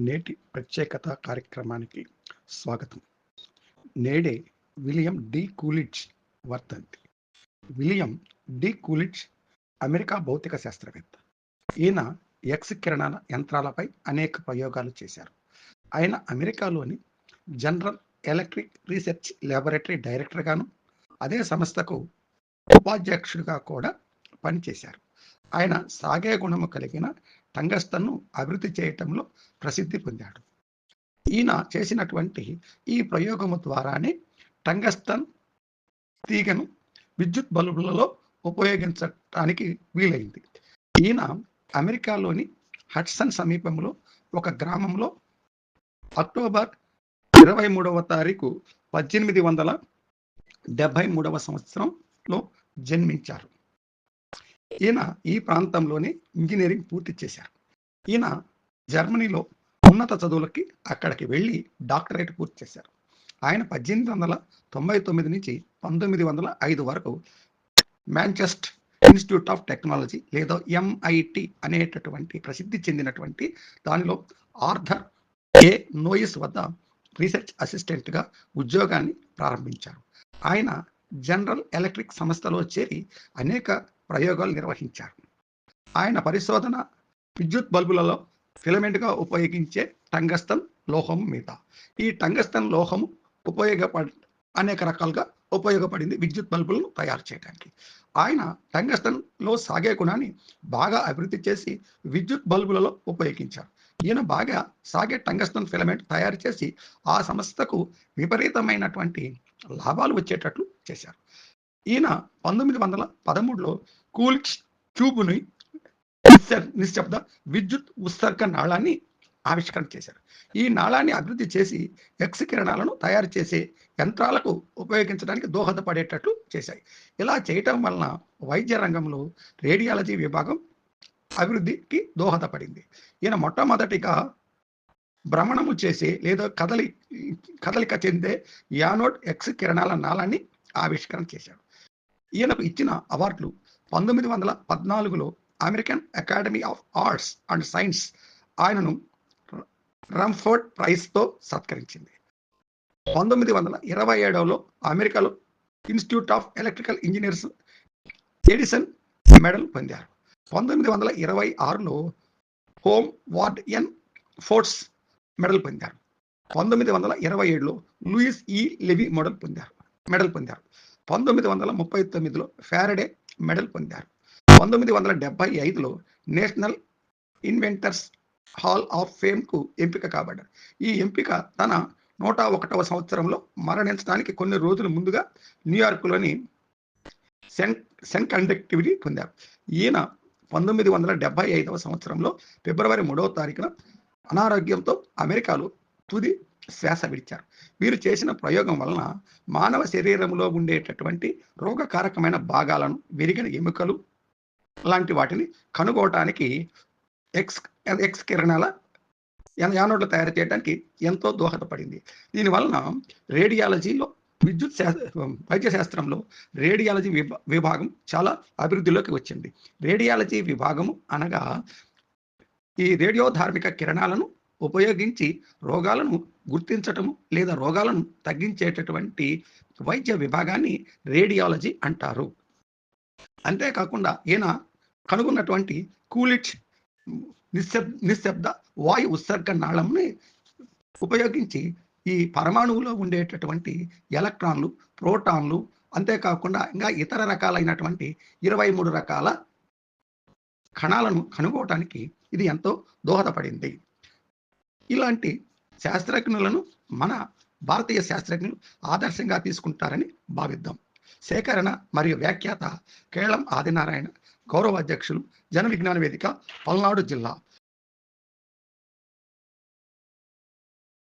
నేటి ప్రత్యేకత కార్యక్రమానికి స్వాగతం. నేడే విలియం డి కూలిడ్జ్ వర్ధంతి విలియం డి కూలిడ్జ్ అమెరికా భౌతిక శాస్త్రవేత్త. ఈయన ఎక్స్ కిరణాల యంత్రాలపై అనేక ప్రయోగాలు చేశారు. ఆయన అమెరికాలోని జనరల్ ఎలక్ట్రిక్ రీసెర్చ్ ల్యాబొరేటరీ డైరెక్టర్గాను అదే సంస్థకు ఉపాధ్యక్షుడిగా కూడా పనిచేశారు. ఆయన సాగే గుణము కలిగిన టంగస్తన్ను అభివృద్ధి చేయటంలో ప్రసిద్ధి పొందాడు. ఈయన చేసినటువంటి ఈ ప్రయోగము ద్వారానే టంగస్తన్ తీగను విద్యుత్ బల్బులలో ఉపయోగించటానికి వీలైంది. ఈయన అమెరికాలోని హట్సన్ సమీపంలో ఒక గ్రామంలో అక్టోబర్ ఇరవై మూడవ తారీఖు పద్దెనిమిది వందల డెబ్బై మూడవ సంవత్సరంలో జన్మించారు. ఈయన ఈ ప్రాంతంలోనే ఇంజనీరింగ్ పూర్తి చేశారు. ఈయన జర్మనీలో ఉన్నత చదువులకి అక్కడికి వెళ్ళి డాక్టరేట్ పూర్తి చేశారు. ఆయన పద్దెనిమిది వందల తొంభై తొమ్మిది నుంచి పంతొమ్మిది వందల ఐదు వరకు మ్యాంచెస్ట్ ఇన్స్టిట్యూట్ ఆఫ్ టెక్నాలజీ లేదా ఎంఐటి అనేటటువంటి ప్రసిద్ధి చెందినటువంటి దానిలో ఆర్థర్ ఏ నోయిస్ వద్ద రీసెర్చ్ అసిస్టెంట్గా ఉద్యోగాన్ని ప్రారంభించారు. ఆయన జనరల్ ఎలక్ట్రిక్ సంస్థలో చేరి అనేక ప్రయోగాలు నిర్వహించారు. ఆయన పరిశోధన విద్యుత్ బల్బులలో ఫిలమెంట్గా ఉపయోగించే టంగస్తన్ లోహం మీద. ఈ టంగస్తన్ లోహము ఉపయోగపడ అనేక రకాలుగా ఉపయోగపడింది విద్యుత్ బల్బులను తయారు చేయడానికి ఆయన టంగస్తన్లో సాగే గుణాన్ని బాగా అభివృద్ధి చేసి విద్యుత్ బల్బులలో ఉపయోగించారు. ఈయన బాగా సాగే టంగస్తన్ ఫిలమెంట్ తయారు చేసి ఆ సంస్థకు విపరీతమైనటువంటి లాభాలు వచ్చేటట్లు చేశారు. ఈయన పంతొమ్మిది వందల పదమూడులో కూల్చ్ ట్యూబ్ని నిశ్శబ్ద విద్యుత్ ఉత్సర్గ నాళాన్ని ఆవిష్కరణ చేశారు. ఈ నాళాన్ని అభివృద్ధి చేసి ఎక్స్ కిరణాలను తయారు చేసే యంత్రాలకు ఉపయోగించడానికి దోహదపడేటట్లు చేశాయి. ఇలా చేయటం వలన వైద్య రంగంలో రేడియాలజీ విభాగం అభివృద్ధికి దోహదపడింది. ఈయన మొట్టమొదటిగా భ్రమణము చేసే లేదా కదలి కదలిక చెందే యానోడ్ ఎక్స్ కిరణాల నాళాన్ని ఆవిష్కరణ చేశాడు. ఈయనకు ఇచ్చిన అవార్డులు పంతొమ్మిది వందల పద్నాలుగులో American Academy of Arts and Science ఆయనను రమ్ఫోర్డ్ ప్రైజ్తో సత్కరించింది. పంతొమ్మిది వందల ఇరవై ఏడవలో అమెరికాలో Institute of Electrical Engineers Edison medal పొందారు. పంతొమ్మిది వందల ఇరవై ఆరులో Howard N Potts medal పొందారు. పంతొమ్మిది వందల ఇరవై ఏడులో లూయిస్ ఈ లెవి మెడల్ పొందారు మెడల్ పొందారు. పంతొమ్మిది వందల ముప్పై తొమ్మిదిలో ఫారడే మెడల్ పొందారు. పంతొమ్మిది వందల డెబ్బై ఐదులో నేషనల్ ఇన్వెంటర్స్ హాల్ ఆఫ్ ఫేమ్కు ఎంపిక కాబడ్డారు. ఈ ఎంపిక తన నూట ఒకటవ సంవత్సరంలో మరణించడానికి కొన్ని రోజుల ముందుగా న్యూయార్క్లోని సెన్ సెన్ కండక్టివిటీ పొందారు. ఈయన పంతొమ్మిది వందల డెబ్బై ఐదవ సంవత్సరంలో ఫిబ్రవరి మూడవ తారీఖున అనారోగ్యంతో అమెరికాలో తుది శ్వాస విడిచారు. వీరు చేసిన ప్రయోగం వలన మానవ శరీరంలో ఉండేటటువంటి రోగకారకమైన భాగాలను విరిగిన ఎముకలు లాంటి వాటిని కనుగోవటానికి ఎక్స్ ఎక్స్ కిరణాల యానోడ్లు తయారు చేయడానికి ఎంతో దోహదపడింది. దీనివలన రేడియాలజీలో విద్యుత్ వైద్య శాస్త్రంలో రేడియాలజీ విభాగం చాలా అభివృద్ధిలోకి వచ్చింది. రేడియాలజీ విభాగము అనగా ఈ రేడియో ధార్మిక కిరణాలను ఉపయోగించి రోగాలను గుర్తించటము లేదా రోగాలను తగ్గించేటటువంటి వైద్య విభాగాన్ని రేడియాలజీ అంటారు. అంతేకాకుండా ఈయన కనుగొన్నటువంటి కూలిట్ నిశ్శబ్ నిశ్శబ్ద వాయు ఉత్సర్గ నాళంని ఉపయోగించి ఈ పరమాణువులో ఉండేటటువంటి ఎలక్ట్రాన్లు ప్రోటాన్లు అంతేకాకుండా ఇంకా ఇతర రకాలైనటువంటి ఇరవై మూడు రకాల కణాలను కనుగోవటానికి ఇది ఎంతో దోహదపడింది. ఇలాంటి శాస్త్రజ్ఞులను మన భారతీయ శాస్త్రజ్ఞులు ఆదర్శంగా తీసుకుంటారని భావిద్దాం. సేకరణ మరియు వ్యాఖ్యాత కేళం ఆదినారాయణ గౌరవ అధ్యక్షులు జన విజ్ఞాన వేదిక పల్నాడు జిల్లా.